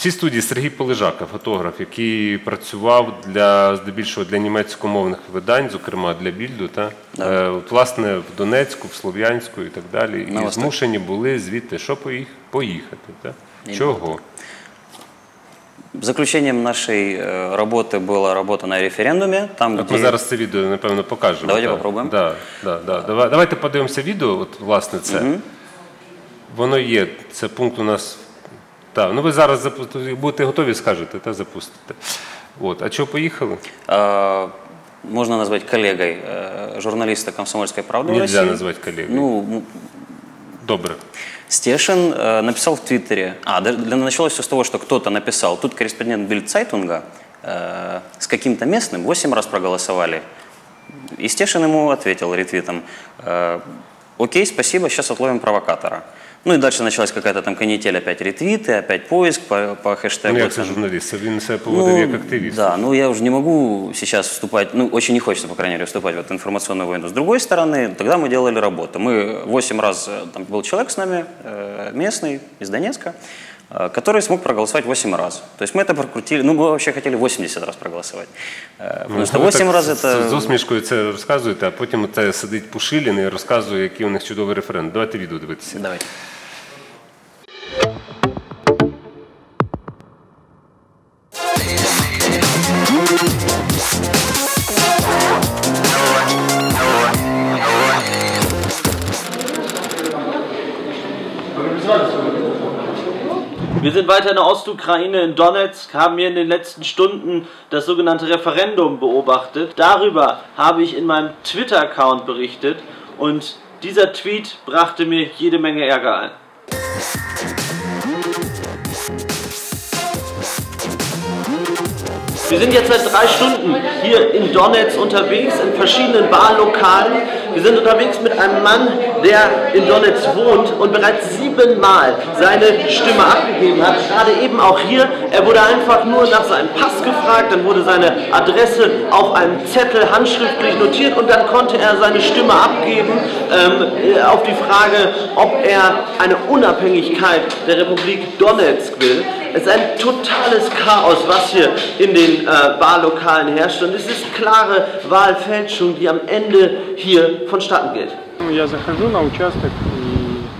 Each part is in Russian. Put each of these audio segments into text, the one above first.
В цій студії Сергій Полежака, фотограф, який працював для здебільшого для німецькомовних видань, зокрема для Більду, та Да. Е, от, власне в Донецьку, в Слов'янську і так далі. На і Восток. змушені були звідти що поїх... поїхати. Та? Іменно Чого? Заключением нашей э, работы была работа на референдуме, там, От где... ми зараз це відео, напевно, покажемо. Давайте так. попробуємо. Да, да, да. Давай, давайте подивимося відео, от, власне, це. Воно є, це пункт у нас. Так, ну ви зараз будете готові, скажете, та запустите. От, а чого поїхали? э, можно назвать коллегой журналиста «Комсомольской правды» в Нельзя России. назвати колегою. Ну, м, Добре. Стешин э, написал в Твиттере, а, для, началось все с того, что кто-то написал, тут корреспондент Бильдцайтунга э, с каким-то местным 8 раз проголосовали. И Стешин ему ответил ретвитом, э, окей, спасибо, сейчас отловим провокатора. Ну и дальше началась какая-то там канитель, опять ретвиты, опять поиск по, по хэштегу. Ну, як це там. журналіст? Він себе поводив як активіст. Да, ну я уже не могу сейчас вступать, ну очень не хочется, по крайней мере, вступать в эту информационную войну. С другой стороны, тогда мы делали работу. Мы 8 раз, э, там был человек с нами, э, местный, из Донецка, э, который смог проголосовать 8 раз. То есть мы это прокрутили, ну мы вообще хотели 80 раз проголосовать. Э, Потому что Ну, ви 8 так раз з- это... З усмішкою це розказуєте, а потім це сидить Пушилін і розказує, який у них чудовий референдум. Давайте відео дивитися. Давайте. Wir sind weiter in der Ostukraine, in Donetsk, haben hier in den letzten Stunden das sogenannte Referendum beobachtet. Darüber habe ich in meinem Twitter-Account berichtet und dieser Tweet brachte mir jede Menge Ärger ein. Wir sind jetzt seit drei Stunden hier in Donetsk unterwegs, in verschiedenen Wahllokalen. Wir sind unterwegs mit einem Mann, der in Donetsk wohnt und bereits siebenmal seine Stimme abgegeben hat. Gerade eben auch hier. Er wurde einfach nur nach seinem Pass gefragt, dann wurde seine Adresse auf einem Zettel handschriftlich notiert und dann konnte er seine Stimme abgeben ähm, äh, auf die Frage, ob er eine Unabhängigkeit der Republik Donetsk will. Es ist ein totales Chaos, was hier in den äh, Wahllokalen herrscht. Und es ist klare Wahlfälschung, die am Ende hier vonstatten geht. Ну, Я захожу на участок и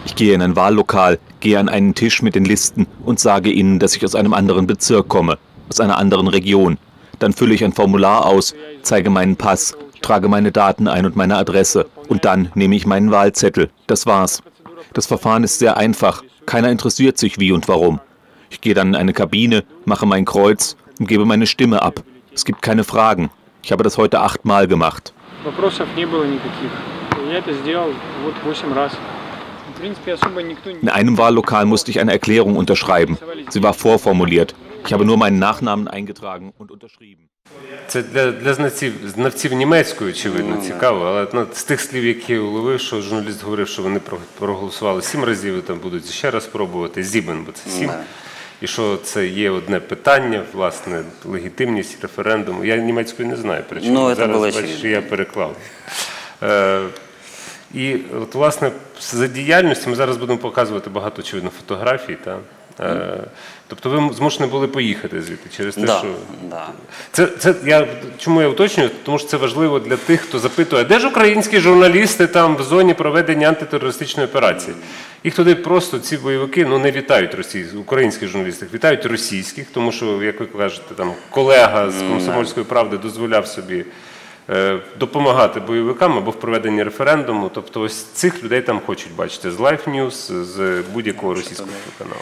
Ich gehe in ein Wahllokal, gehe an einen Tisch mit den Listen und sage ihnen, dass ich aus einem anderen Bezirk komme, aus einer anderen Region. Dann fülle ich ein Formular aus, zeige meinen Pass, trage meine Daten ein und meine Adresse und dann nehme ich meinen Wahlzettel. Das war's. Das Verfahren ist sehr einfach. Keiner interessiert sich wie und warum. Ich gehe dann in eine Kabine, mache mein Kreuz und gebe meine Stimme ab. Es gibt keine Fragen. Ich habe das heute achtmal gemacht. вопросов не было никаких. Я это сделал вот 8 раз. In einem Wahllokal musste ich eine Erklärung unterschreiben. Sie war vorformuliert. Ich habe nur meinen Nachnamen eingetragen und unterschrieben. Це для, для знавців, знавців німецької, очевидно, цікаво, але ну, з тих слів, які я уловив, що журналіст говорив, що вони проголосували сім разів, і там будуть ще раз пробувати, зібен, бо це сім. І що це є одне питання, власне, легітимність референдуму. Я німецькою не знаю, причому Ну, зараз бачиш, я переклав. І от, власне, за діяльністю ми зараз будемо показувати багато, очевидно, фотографій. Та? Е, тобто ви змушені були поїхати звідти через те, Да, що. да. Це, це я чому я уточнюю? Тому що це важливо для тих, хто запитує, де ж українські журналісти там в зоні проведення антитерористичної операції. Їх туди просто ці бойовики ну не вітають російських, українських журналістів, вітають російських, тому що, як ви кажете, там колега з комсомольської правди дозволяв собі допомагати бойовикам або в проведенні референдуму. Тобто, ось цих людей там хочуть бачити з Life News, з будь-якого російського каналу.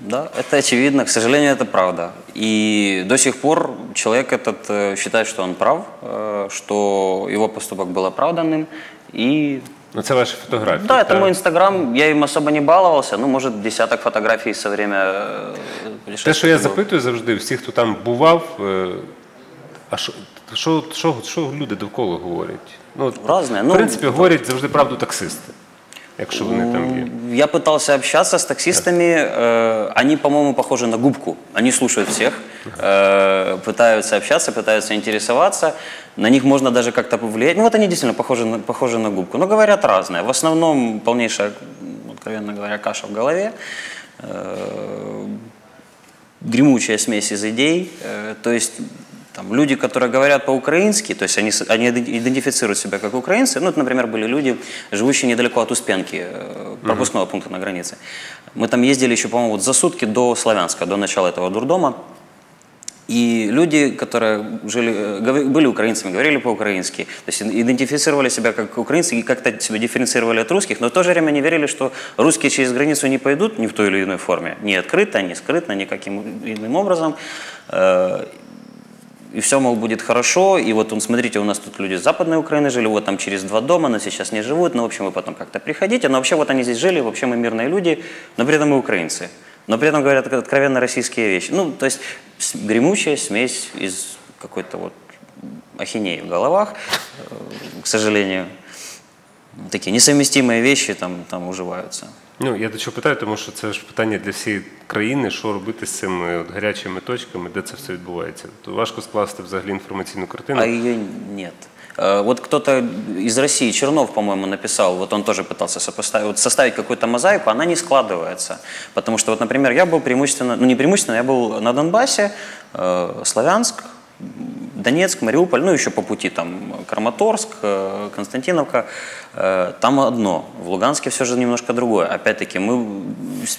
Да, это очевидно. К сожалению, это правда. И до сих пор человек этот э, считает, что он прав, э, что его поступок был оправданным. И Ну це ваші фотографії. да, это так? мой инстаграм, я им особо не баловался, ну, может, десяток фотографий со время э, Те, путешествия що я было. запитую завжди, всіх, хто там бував, е, а що, що, що, що люди довкола говорять? Ну, Разне, В ну, принципі, говорять завжди правду таксисти, якщо вони там є. Я пытался общаться с таксистами, э, они, по-моему, похожи на губку. Они слушают всех, э, пытаются общаться, пытаются интересоваться. На них можно даже как-то повлиять. Ну вот они действительно похожи на, похожи на губку, но говорят разное. В основном полнейшая, откровенно говоря, каша в голове. Э, гремучая смесь из идей, то есть там, люди, которые говорят по-украински, то есть они, они иде- идентифицируют себя как украинцы, ну, это, например, были люди, живущие недалеко от Успенки, э, пропускного пункта на границе. Мы там ездили еще, по-моему, вот за сутки до Славянска, до начала этого дурдома, и люди, которые жили, э, были украинцами, говорили по-украински, то есть идентифицировали себя как украинцы и как-то себя дифференцировали от русских, но в то же время не верили, что русские через границу не пойдут ни в той или иной форме, ни открыто, ни скрытно, никаким иным образом. И все, мол, будет хорошо. И вот, он, смотрите, у нас тут люди с Западной Украины жили, вот там через два дома, но сейчас не живут. Ну, в общем, вы потом как-то приходите. Но вообще вот они здесь жили, вообще мы мирные люди, но при этом мы украинцы. Но при этом говорят откровенно российские вещи. Ну, то есть гремучая смесь из какой-то вот ахинеи в головах, э, к сожалению. Такие несовместимые вещи там, там уживаются. Ну, я до чого питаю, тому що це ж питання для всієї країни, що робити з цими от гарячими точками, де це все відбувається. То важко скласти взагалі інформаційну картину. А ее нет. Э, Вот кто-то из России, Чернов, по-моему, написал, вот он тоже пытался сопоставить, вот составить какую-то мозаику, она не складывается. Потому что, вот, например, я был преимущественно, ну не преимущественно, я был на Донбассе, э, Славянск, Донецк, Мариуполь, ну еще по пути там Краматорск, э, Константиновка, Э, там одно. В Луганске все же немножко другое. Опять-таки, мы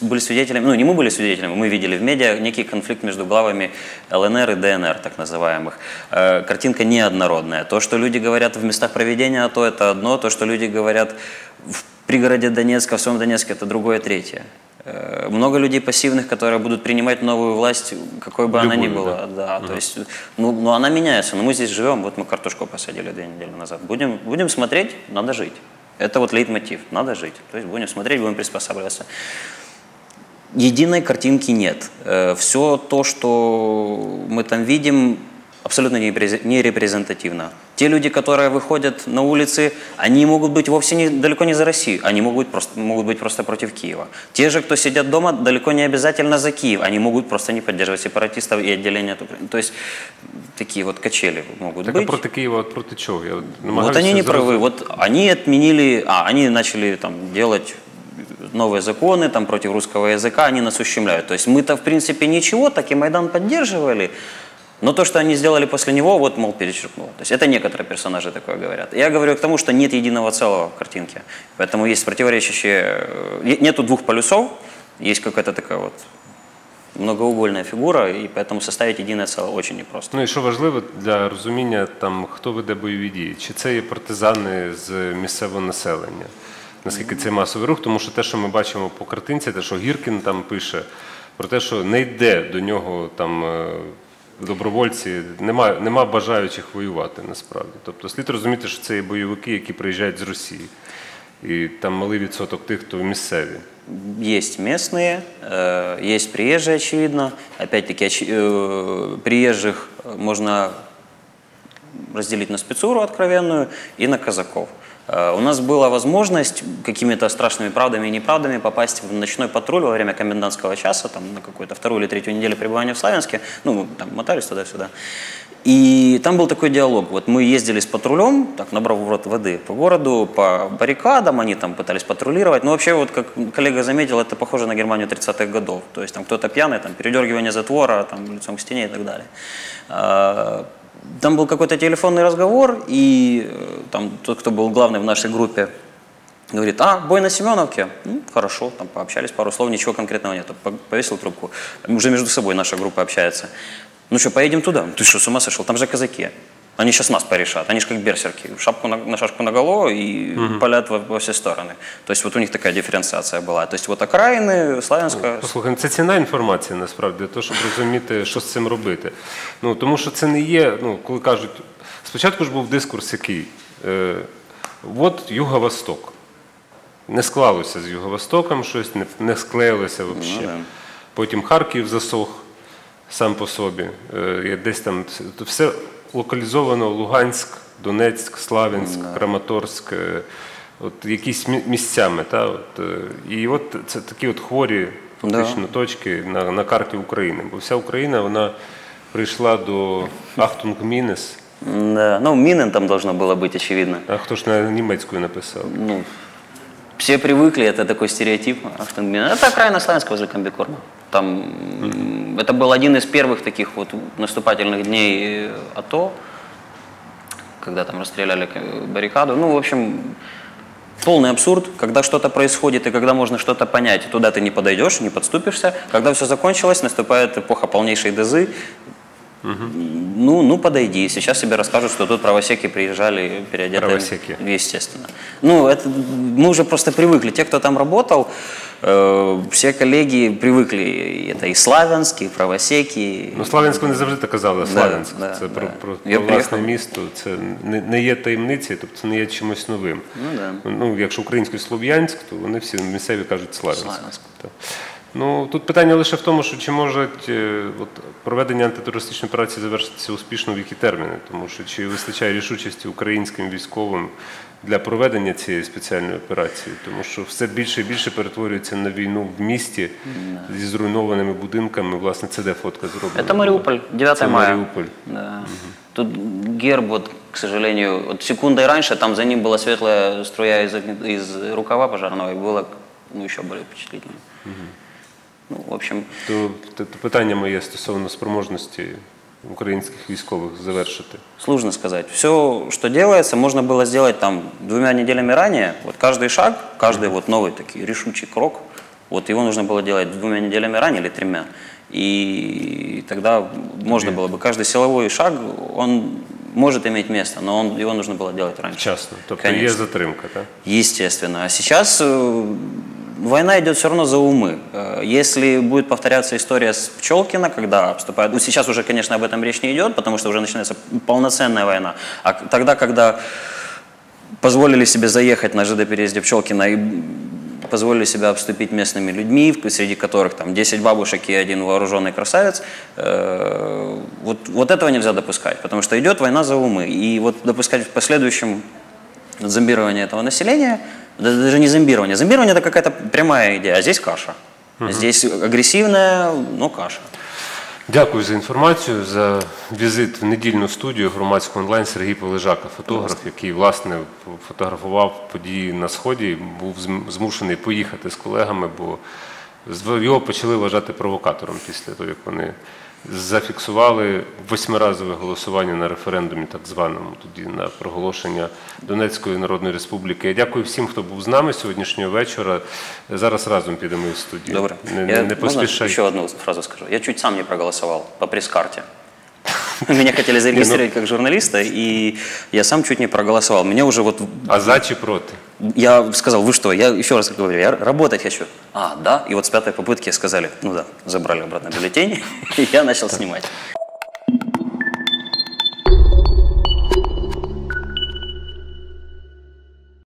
были свидетелями, ну не мы были свидетелями, мы видели в медиа некий конфликт между главами ЛНР и ДНР, так называемых. Э, Картинка неоднородная. То, что люди говорят в местах проведения, то это одно, то, что люди говорят в пригороде Донецка, в своем Донецке, это другое, третье. Э, Много людей пассивных, которые будут принимать новую власть, какой бы она ни Любую, была. Да, то есть, ну, ну, она меняется. Но мы здесь живем, вот мы картошку посадили две недели назад. Будем, будем смотреть, надо жить. Это вот лейтмотив, надо жить. То есть будем смотреть, будем приспосабливаться. Единой картинки нет. Все то, что мы там видим, абсолютно не репрезентативно. Те люди, которые выходят на улицы, они могут быть вовсе не, далеко не за Россию, они могут, просто, могут быть просто против Киева. Те же, кто сидят дома, далеко не обязательно за Киев, они могут просто не поддерживать сепаратистов и отделение от Украины. То есть такие вот качели могут Так а быть. проти Києва от проти чого? Я Вот они не правы. Вот они отменили, а, они начали там делать новые законы там против русского языка, они нас ущемляют. То есть мы-то в принципе ничего, так и Майдан поддерживали. Но то, что они сделали после него, вот, мол, перечеркнуло. То есть это некоторые персонажи такое говорят. Я говорю к тому, что нет единого целого в картинке. Поэтому есть противоречащие... э, Нету двух полюсов, есть какая-то такая вот многоугольная фигура, и поэтому составить единое целое очень непросто. Ну і що важливо для розуміння, там хто веде бойові дії, чи це є партизани з місцевого населення, наскільки це масовий рух, тому що те, що ми бачимо по картинці, те, що Гіркін там пише, про те, що не йде до нього там е, добровольці, нема, нема бажаючих воювати насправді. Тобто слід розуміти, що це є бойовики, які приїжджають з Росії. І там малий відсоток тих, хто місцеві. Есть местные, э, есть приезжие, очевидно. Опять-таки, оч- э, приезжих можно разделить на спецуру откровенную и на казаков. Э, У нас была возможность какими-то страшными правдами и неправдами попасть в ночной патруль во время комендантского часа, там, на какую-то вторую или третью неделю пребывания в Славянске. Ну, мы там мотались туда-сюда. И там был такой диалог. Вот мы ездили с патрулем, так, набрав в рот воды по городу, по баррикадам, они там пытались патрулировать. Но вообще, вот как коллега заметил, это похоже на Германию 30-х годов. То есть там кто-то пьяный, там передергивание затвора, там лицом к стене и так далее. Там был какой-то телефонный разговор, и э, там тот, кто был главный в нашей группе, Говорит, а, бой на Семеновке? Ну, хорошо, там пообщались пару слов, ничего конкретного нет. По- Повесил трубку. Уже между собой наша группа общается. Ну что, поедем туда? Ты что, с ума сошел? Там же казаки. Они сейчас нас порешат. Они же как берсерки. Шапку на, на шашку на голову и палят во, во все стороны. То есть вот у них такая дифференциация была. То есть вот окраины, Славянска, Послухай, ну, це ціна інформації насправді для того, щоб розуміти, що з цим робити. Ну тому що це не є. Ну коли кажуть, спочатку ж був дискурс, який е, от Юго-Восток. Не склалося з Юго-Востоком щось, не, не склеїлося взагалі. да. Потім Харків засох сам по собі. Е, є десь там це- все локалізовано Луганськ, Донецьк, Славянськ, Краматорськ. е, От якісь мі- місцями, та, от, е, і от це такі от хворі фактично точки на, на карті України. Бо вся Україна вона прийшла до Ахтунг Мінес. да. ну, Минен там должно было быть, очевидно. А хто ж на німецькою написав? Ну, все привыкли, это такой стереотип. Ахтунг-Мин. Это окраина Славянска возле Комбикорма. Там м, Это был один из первых таких вот наступательных дней э, АТО, когда там расстреляли э, баррикаду. Ну, в общем, полный абсурд, когда что-то происходит и когда можно что-то понять, туда ты не подойдешь, не подступишься. Когда все закончилось, наступает эпоха полнейшей дезы. Ну, ну, подойди. Сейчас тебе расскажут, что тут правосеки приезжали переодетые. Правосеки. Естественно. Ну, это мы уже просто привыкли. Те, кто там работал, э, все коллеги привыкли. Это і славянські і Правосеки. Ну, Славянську не завжди так казали. Славянськ. да, це про, да. про, Я про власне місто. Це не, не є таємниці, тобто це не є чимось новим. Ну, да. Ну, якщо українською Слов'янськ, то вони всі місцеві кажуть Славянськ. Славянськ. Так. Ну, тут питання лише в тому, що чи можуть е, от, проведення антитерористичної операції завершитися успішно в які терміни, тому що чи вистачає рішучості українським військовим для проведення цієї спеціальної операції, тому що все більше і більше перетворюється на війну в місті зі зруйнованими будинками. Власне, це де фотка зроблена. Это Мариуполь, 9 Це мая. Маріуполь. Да. Тут герб, вот, к сожалению, вот секундой раньше, там за ним была светлая струя из, огне- из рукава пожарного, и было ну, еще более впечатлительно. Ну, в общем, То, то, то питання моє стосовно спроможності українських військових завершити. сложно сказать. Все, что делается, можно было сделать там двумя неделями ранее. Вот каждый шаг, каждый вот новый такой решучий крок, вот его нужно было делать двумя неделями ранее или тремя. И тогда можно было бы каждый силовой шаг, он может иметь место, но он, его нужно было делать раньше. Вчасно. Тобто є Конечно. затримка, так? Естественно. А сейчас э, война идет все равно за умы. Э, Если будет повторяться история с Пчелкина, когда обступают... Ну, сейчас уже, конечно, об этом речь не идет, потому что уже начинается полноценная война. А тогда, когда позволили себе заехать на ЖД-переезде Пчелкина и позволили себя обступить местными людьми, среди которых там 10 бабушек и один вооруженный красавец, э, вот, вот этого нельзя допускать, потому что идет война за умы. И вот допускать в последующем зомбирование этого населения, да- даже не зомбирование. Зомбирование это какая-то прямая идея, а здесь каша. Здесь агрессивная, но каша. Дякую за інформацію, за візит в недільну студію громадського онлайн Сергій Полежака, фотограф, який власне фотографував події на сході, був змушений поїхати з колегами, бо його почали вважати провокатором після того, як вони зафіксували восьмиразове голосування на референдумі, так званому тоді на проголошення Донецької Народної Республіки. Я дякую всім, хто був з нами сьогоднішнього вечора. Зараз разом підемо із студії. Добре. Не, Я, не, поспішай. Ще одну фразу скажу? Я чуть сам не проголосував по пресс-карте. Меня хотели зарегистрировать как журналиста, и я сам чуть не проголосовал. Меня уже вот А за чи проти? Я сказал, вы что, я еще раз говорю, я работать хочу. А, да? И вот с пятой попытки сказали, ну да, забрали обратно бюллетень, и я начал снимать.